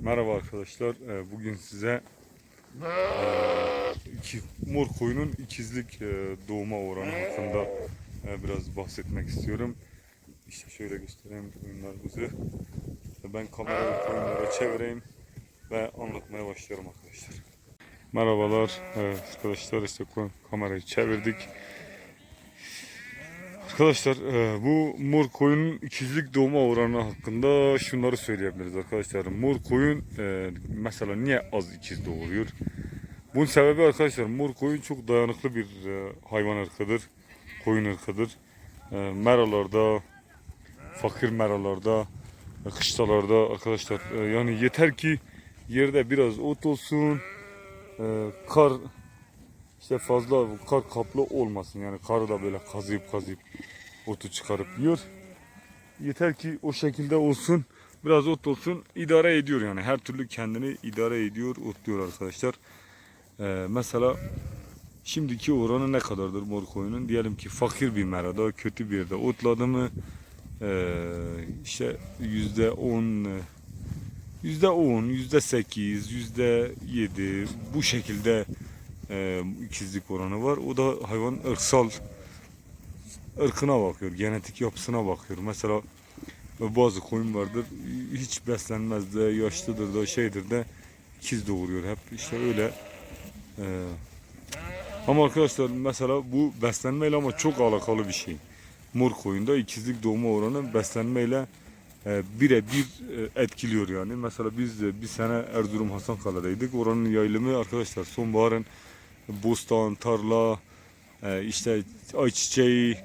Merhaba arkadaşlar. Ee, Bugün size eee, iki, mor koyunun ikizlik eee, doğuma oranı hakkında eee, biraz bahsetmek istiyorum. İşte şöyle göstereyim koyunlarımızı. Ben kamerayı koyunlara çevireyim ve anlatmaya başlıyorum arkadaşlar. Merhabalar Evet, arkadaşlar işte kamerayı çevirdik. Arkadaşlar e, bu mor koyunun ikizlik doğuma oranı hakkında şunları söyleyebiliriz arkadaşlar. Mor koyun e, mesela niye az ikiz doğuruyor? Bunun sebebi arkadaşlar mor koyun çok dayanıklı bir e, hayvan ırkıdır. Koyun ırkıdır. Meralarda, fakir meralarda, kışlalarda arkadaşlar yani yeter ki yerde biraz ot olsun, kar işte fazla kar kaplı olmasın yani karı da böyle kazıyıp kazıyıp otu çıkarıp yiyor. Yeter ki o şekilde olsun biraz ot olsun idare ediyor yani her türlü kendini idare ediyor otluyor arkadaşlar. Ee, mesela şimdiki oranı ne kadardır mor koyunun? Diyelim ki fakir bir merada kötü bir yerde otladı mı ee, işte yüzde on yüzde on, yüzde sekiz, yüzde yedi bu şekilde e, ikizlik oranı var. O da hayvan ırksal ırkına bakıyor, genetik yapısına bakıyor. Mesela bazı koyun vardır hiç beslenmez de, yaşlıdır da, şeydir de ikiz doğuruyor hep işte öyle. E, ama arkadaşlar mesela bu beslenmeyle ama çok alakalı bir şey. Mor koyunda ikizlik doğuma oranı beslenmeyle e, birebir e, etkiliyor yani. Mesela biz de bir sene Erzurum Hasankale'deydik. Oranın yayılımı arkadaşlar sonbaharın bostan, tarla, e, işte ayçiçeği,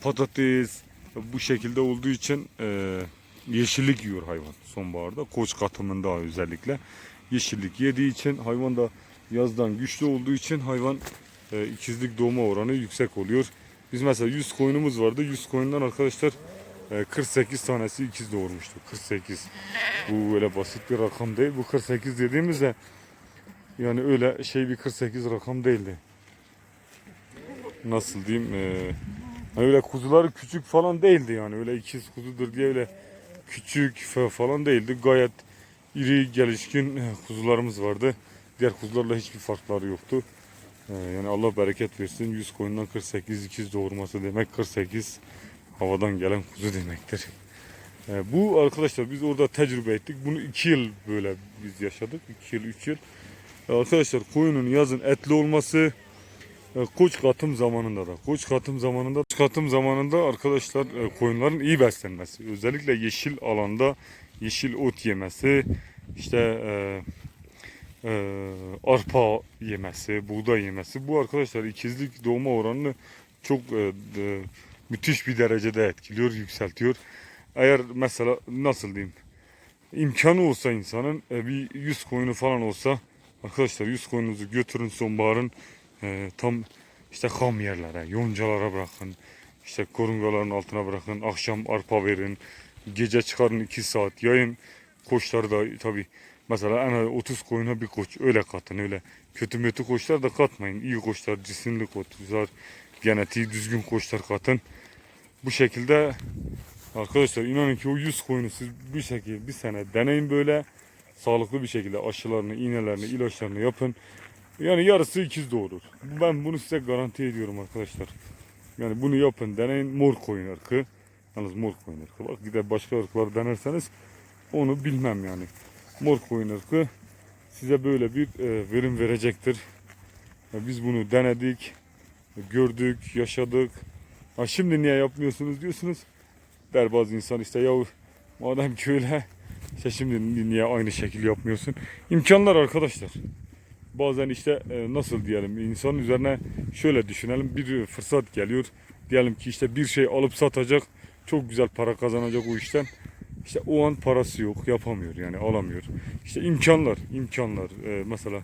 patates bu şekilde olduğu için e, yeşillik yiyor hayvan sonbaharda. Koç katımında özellikle yeşillik yediği için hayvan da yazdan güçlü olduğu için hayvan e, ikizlik doğma oranı yüksek oluyor. Biz mesela 100 koyunumuz vardı. 100 koyundan arkadaşlar e, 48 tanesi ikiz doğurmuştu. 48. Bu öyle basit bir rakam değil. Bu 48 dediğimizde yani öyle şey bir 48 rakam değildi. Nasıl diyeyim? Ee, öyle kuzuları küçük falan değildi yani. Öyle ikiz kuzudur diye öyle küçük fa- falan değildi. Gayet iri gelişkin eh, kuzularımız vardı. Diğer kuzularla hiçbir farkları yoktu. Ee, yani Allah bereket versin. 100 koyundan 48 ikiz doğurması demek 48 havadan gelen kuzu demektir. Ee, bu arkadaşlar biz orada tecrübe ettik. Bunu 2 yıl böyle biz yaşadık. 2 yıl 3 yıl. Arkadaşlar koyunun yazın etli olması e, koç katım zamanında da. Koç katım zamanında koç katım zamanında arkadaşlar e, koyunların iyi beslenmesi. Özellikle yeşil alanda yeşil ot yemesi, işte e, e, arpa yemesi, buğday yemesi. Bu arkadaşlar ikizlik doğma oranını çok e, e, müthiş bir derecede etkiliyor, yükseltiyor. Eğer mesela nasıl diyeyim imkanı olsa insanın e, bir 100 koyunu falan olsa Arkadaşlar 100 koyununuzu götürün sonbaharın e, tam işte kam yerlere, yoncalara bırakın. İşte korungaların altına bırakın. Akşam arpa verin. Gece çıkarın 2 saat yayın. Koçları da tabi mesela en az 30 koyuna bir koç öyle katın öyle. Kötü mötü koçlar da katmayın. İyi koçlar, cisimli koçlar, genetiği düzgün koçlar katın. Bu şekilde arkadaşlar inanın ki o 100 koyunu siz bir şekilde bir sene deneyin böyle sağlıklı bir şekilde aşılarını, iğnelerini, ilaçlarını yapın. Yani yarısı ikiz doğurur. Ben bunu size garanti ediyorum arkadaşlar. Yani bunu yapın, deneyin mor koyun ırkı. Yalnız mor koyun ırkı. Bak gider başka ırklar denerseniz onu bilmem yani. Mor koyun ırkı size böyle bir e, verim verecektir. Ya biz bunu denedik, gördük, yaşadık. Ha şimdi niye yapmıyorsunuz diyorsunuz. Der bazı insan işte ya madem ki öyle işte şimdi niye aynı şekil yapmıyorsun? İmkanlar arkadaşlar. Bazen işte e, nasıl diyelim insanın üzerine şöyle düşünelim bir fırsat geliyor. Diyelim ki işte bir şey alıp satacak çok güzel para kazanacak o işten. İşte o an parası yok yapamıyor yani alamıyor. İşte imkanlar imkanlar E, mesela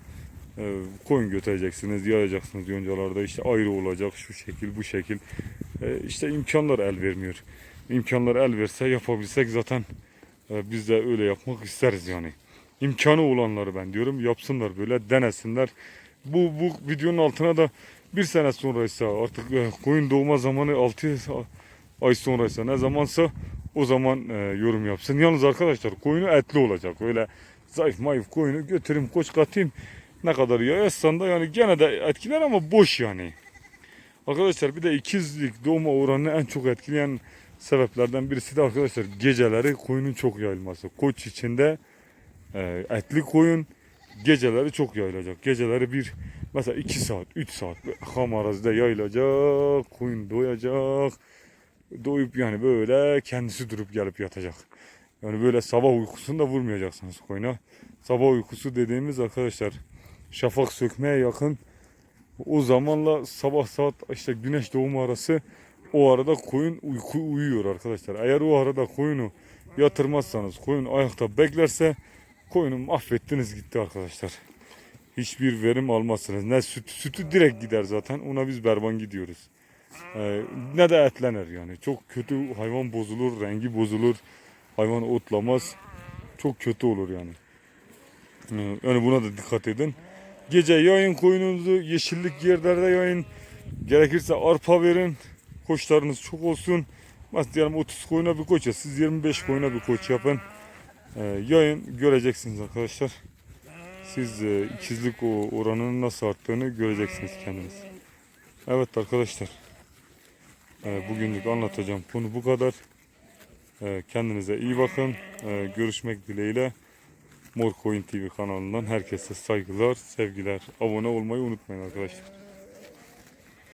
e, koyun götüreceksiniz yayacaksınız yoncalarda işte ayrı olacak şu şekil bu şekil. İşte imkanlar el vermiyor. İmkanlar el verse yapabilsek zaten biz de öyle yapmak isteriz yani. İmkanı olanları ben diyorum yapsınlar böyle denesinler. Bu, bu videonun altına da bir sene sonraysa artık e, koyun doğuma zamanı 6 ay sonraysa ne zamansa o zaman e, yorum yapsın. Yalnız arkadaşlar koyunu etli olacak. Öyle zayıf mayıf koyunu götüreyim koç katayım. Ne kadar yayarsan da yani gene de etkiler ama boş yani. Arkadaşlar bir de ikizlik doğuma oranını en çok etkileyen sebeplerden birisi de arkadaşlar geceleri koyunun çok yayılması. Koç içinde e, etli koyun geceleri çok yayılacak. Geceleri bir mesela 2 saat 3 saat ham arazide yayılacak. Koyun doyacak. Doyup yani böyle kendisi durup gelip yatacak. Yani böyle sabah uykusunu da vurmayacaksınız koyuna. Sabah uykusu dediğimiz arkadaşlar şafak sökmeye yakın o zamanla sabah saat işte güneş doğumu arası o arada koyun uyku uyuyor arkadaşlar. Eğer o arada koyunu yatırmazsanız koyun ayakta beklerse koyunu mahvettiniz gitti arkadaşlar. Hiçbir verim almazsınız. Ne süt, sütü direkt gider zaten. Ona biz berban gidiyoruz. Ee, ne de etlenir yani. Çok kötü hayvan bozulur, rengi bozulur. Hayvan otlamaz. Çok kötü olur yani. Ee, Yani buna da dikkat edin. Gece yayın koyununuzu yeşillik yerlerde yayın. Gerekirse arpa verin. Koçlarınız çok olsun. Mesela diyelim 30 koyuna bir koç ya. Siz 25 koyuna bir koç yapın. Ee, yayın göreceksiniz arkadaşlar. Siz e, ikizlik oranının nasıl arttığını göreceksiniz kendiniz. Evet arkadaşlar. Ee, bugünlük anlatacağım konu bu kadar. Ee, kendinize iyi bakın. Ee, görüşmek dileğiyle. Mor Coin TV kanalından herkese saygılar, sevgiler. Abone olmayı unutmayın arkadaşlar.